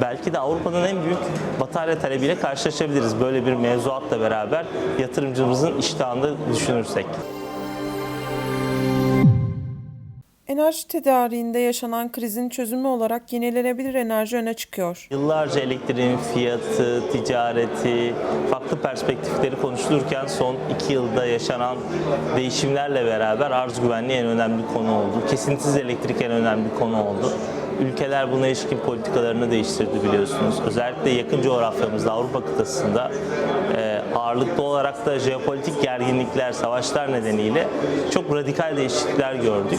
belki de Avrupa'nın en büyük batarya talebiyle karşılaşabiliriz. Böyle bir mevzuatla beraber yatırımcımızın iştahını düşünürsek. Enerji tedariğinde yaşanan krizin çözümü olarak yenilenebilir enerji öne çıkıyor. Yıllarca elektriğin fiyatı, ticareti, farklı perspektifleri konuşulurken son iki yılda yaşanan değişimlerle beraber arz güvenliği en önemli konu oldu. Kesintisiz elektrik en önemli konu oldu. Ülkeler buna ilişkin politikalarını değiştirdi biliyorsunuz. Özellikle yakın coğrafyamızda Avrupa kıtasında e, ağırlıklı olarak da jeopolitik gerginlikler, savaşlar nedeniyle çok radikal değişiklikler gördük.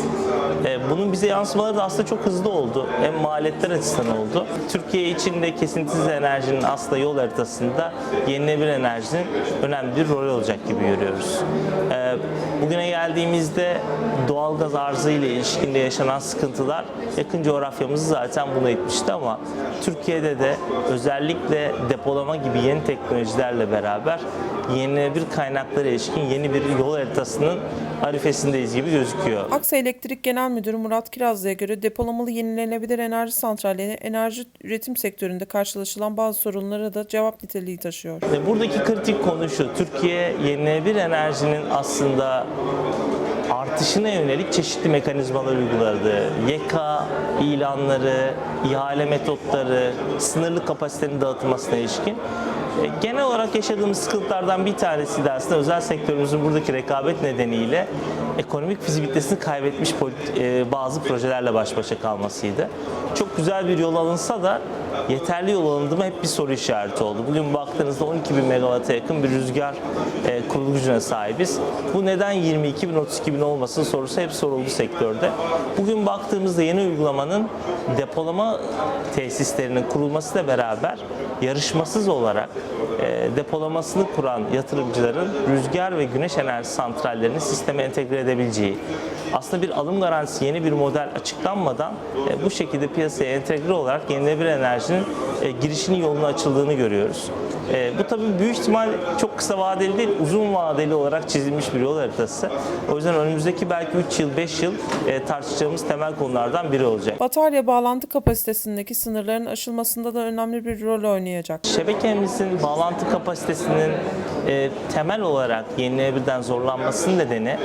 Bunun bize yansımaları da aslında çok hızlı oldu. Hem maliyetler açısından oldu. Türkiye için de kesintisiz enerjinin aslında yol haritasında yenilenebilir enerjinin önemli bir rol olacak gibi görüyoruz. E, bugüne geldiğimizde doğalgaz arzı ile ilişkinde yaşanan sıkıntılar yakın coğrafyamızı zaten buna itmişti ama Türkiye'de de özellikle depolama gibi yeni teknolojilerle beraber yenilenebilir kaynaklara ilişkin yeni bir yol haritasının arifesindeyiz gibi gözüküyor. Aksa Elektrik Genel Müdürü Murat Kirazlı'ya göre depolamalı yenilenebilir enerji santralleri enerji üretim sektöründe karşılaşılan bazı sorunlara da cevap niteliği taşıyor. Buradaki kritik konu şu, Türkiye yenilenebilir enerjinin aslında artışına yönelik çeşitli mekanizmalar uyguladı. YK ilanları, ihale metotları, sınırlı kapasitenin dağıtılmasına ilişkin. E, Genel olarak yaşadığımız sıkıntılardan bir tanesi de aslında özel sektörümüzün buradaki rekabet nedeniyle ekonomik fizibilitesini kaybetmiş e, bazı projelerle baş başa kalmasıydı. Çok güzel bir yol alınsa da yeterli yol alındı mı hep bir soru işareti oldu. Bugün baktığınızda 12 bin megawata yakın bir rüzgar e, kurulu gücüne sahibiz. Bu neden 22 bin 32 bin olmasın sorusu hep soruldu sektörde. Bugün baktığımızda yeni uygulamanın depolama tesislerinin kurulmasıyla beraber yarışmasız olarak e, depolamasını kuran yatırımcıların rüzgar ve güneş enerji santrallerini sisteme entegre edebileceği, aslında bir alım garantisi yeni bir model açıklanmadan e, bu şekilde piyasaya entegre olarak yenilenebilir enerjinin e, girişinin yolunu açıldığını görüyoruz. E, bu tabii büyük ihtimal çok kısa vadeli değil, uzun vadeli olarak çizilmiş bir yol haritası. O yüzden önümüzdeki belki 3 yıl, 5 yıl e, tartışacağımız temel konulardan biri olacak. Batarya bağlantı kapasitesindeki sınırların aşılmasında da önemli bir rol oynayacak. Şebekemizin bağlantı kapasitesinin e, temel olarak yenilenebilirden zorlanmasının nedeni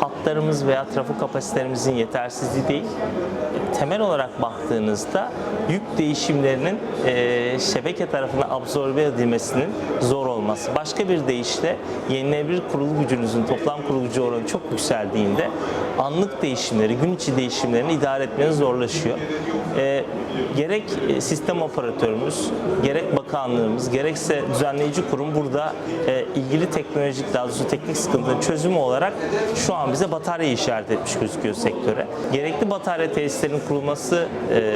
hatlarımız veya trafo kapasitelerimizin yetersizliği değil. E, Temel olarak baktığınızda yük değişimlerinin e, şebeke tarafından absorbe edilmesinin zor olması. Başka bir deyişle yenilenebilir kurulu gücünüzün toplam kurulu gücü oranı çok yükseldiğinde anlık değişimleri, gün içi değişimlerini idare etmeniz zorlaşıyor. E, gerek sistem operatörümüz, gerek bakanlığımız, gerekse düzenleyici kurum burada e, ilgili teknolojik, daha doğrusu teknik sıkıntının çözümü olarak şu an bize batarya işaret etmiş gözüküyor sektöre. Gerekli batarya tesislerinin kurulması e,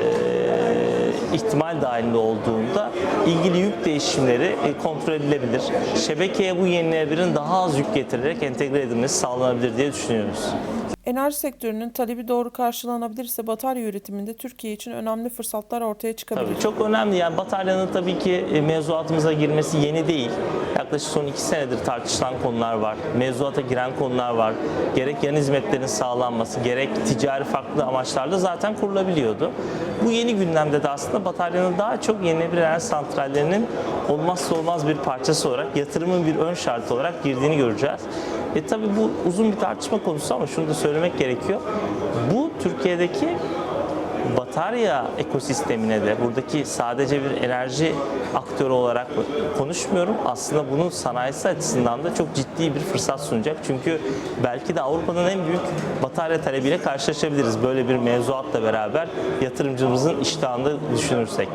ihtimal dahilinde olduğunda ilgili yük değişimleri e, kontrol edilebilir. Şebekeye bu yenilenebilirin daha az yük getirerek entegre edilmesi sağlanabilir diye düşünüyoruz. Enerji sektörünün talebi doğru karşılanabilirse batarya üretiminde Türkiye için önemli fırsatlar ortaya çıkabilir. Tabii çok önemli. Yani bataryanın tabii ki e, mevzuatımıza girmesi yeni değil. Yaklaşık son iki senedir tartışılan konular var. Mevzuata giren konular var. Gerek yan hizmetlerin sağlanması, gerek ticari farklı amaçlarla zaten kurulabiliyordu. Bu yeni gündemde de aslında bataryanın daha çok yenilenebilir enerji santrallerinin olmazsa olmaz bir parçası olarak, yatırımın bir ön şartı olarak girdiğini göreceğiz. E tabii bu uzun bir tartışma konusu ama şunu da söylemek gerekiyor. Bu Türkiye'deki batarya ekosistemine de buradaki sadece bir enerji aktörü olarak konuşmuyorum. Aslında bunun sanayisi açısından da çok ciddi bir fırsat sunacak. Çünkü belki de Avrupa'nın en büyük batarya talebiyle karşılaşabiliriz. Böyle bir mevzuatla beraber yatırımcımızın iştahını düşünürsek.